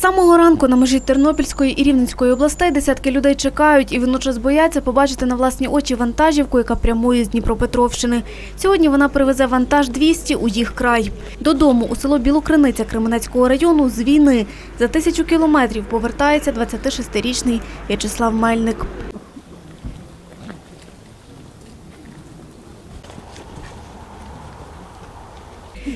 Самого ранку на межі Тернопільської і Рівненської областей десятки людей чекають і водночас бояться побачити на власні очі вантажівку, яка прямує з Дніпропетровщини. Сьогодні вона привезе вантаж 200 у їх край. Додому у село Білокриниця Кременецького району з війни за тисячу кілометрів повертається 26-річний В'ячеслав Мельник.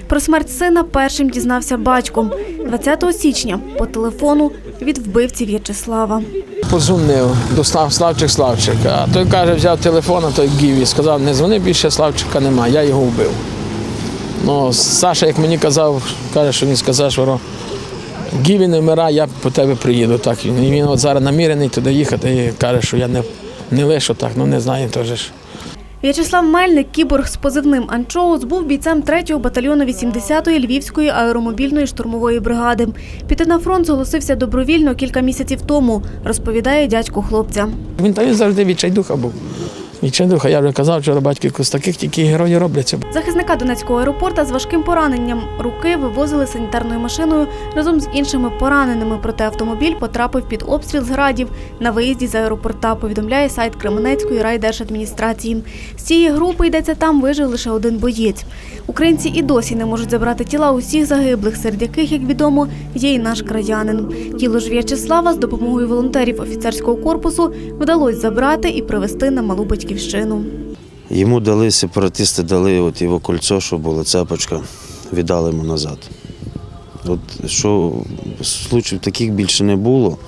Про смерть сина першим дізнався батько 20 січня по телефону від вбивці В'ячеслава. Позвонив до Слав, Славчик Славчик. А той каже, взяв телефон, а той гів і сказав, не дзвони більше, Славчика нема, я його вбив. Ну, Саша, як мені казав, каже, що він сказав, що Гіві не вмирає, я по тебе приїду. Так, і він от зараз намірений туди їхати і каже, що я не, не лишу так, ну не знаю теж. В'ячеслав Мельник, кіборг з позивним Анчоус, був бійцем 3-го батальйону 80-ї Львівської аеромобільної штурмової бригади. Піти на фронт зголосився добровільно кілька місяців тому, розповідає дядько хлопця. Він та завжди відчайдуха був. Відчайдуха, я вже казав, вчора батько з таких тільки герої робляться. Захисника Донецького аеропорта з важким пораненням руки вивозили санітарною машиною разом з іншими пораненими. Проте автомобіль потрапив під обстріл з градів на виїзді з аеропорта. Повідомляє сайт Кременецької райдержадміністрації. З цієї групи йдеться там вижив лише один боєць. Українці і досі не можуть забрати тіла усіх загиблих, серед яких, як відомо, є і наш краянин. Тіло ж В'ячеслава з допомогою волонтерів офіцерського корпусу вдалося забрати і привезти на малу батьківщину. Йому дали сепаратисти, дали от його кольцо, що було цепочка, віддали йому назад. От що случаїв таких більше не було.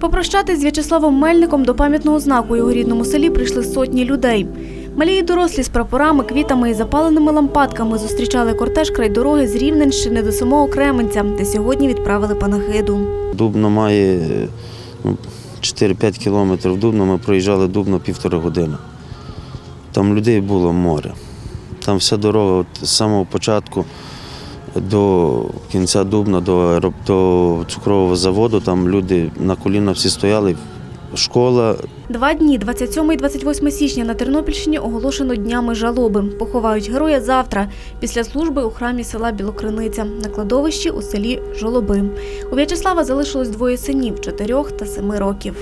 Попрощатись з В'ячеславом Мельником до пам'ятного знаку у його рідному селі прийшли сотні людей. Малі й дорослі з прапорами, квітами і запаленими лампадками зустрічали кортеж край дороги з Рівненщини до самого Кременця, де сьогодні відправили панахиду. Дубно має ну, 4-5 кілометрів. Дубно ми проїжджали Дубно півтори години. Там людей було море. Там вся дорога от, з самого початку до кінця Дубна, до, до цукрового заводу, там люди на коліна всі стояли. Школа, Два дні, 27 і 28 січня, на Тернопільщині оголошено днями жалоби. Поховають героя завтра, після служби у храмі села Білокриниця, на кладовищі у селі Жолоби. У В'ячеслава залишилось двоє синів – чотирьох та семи років.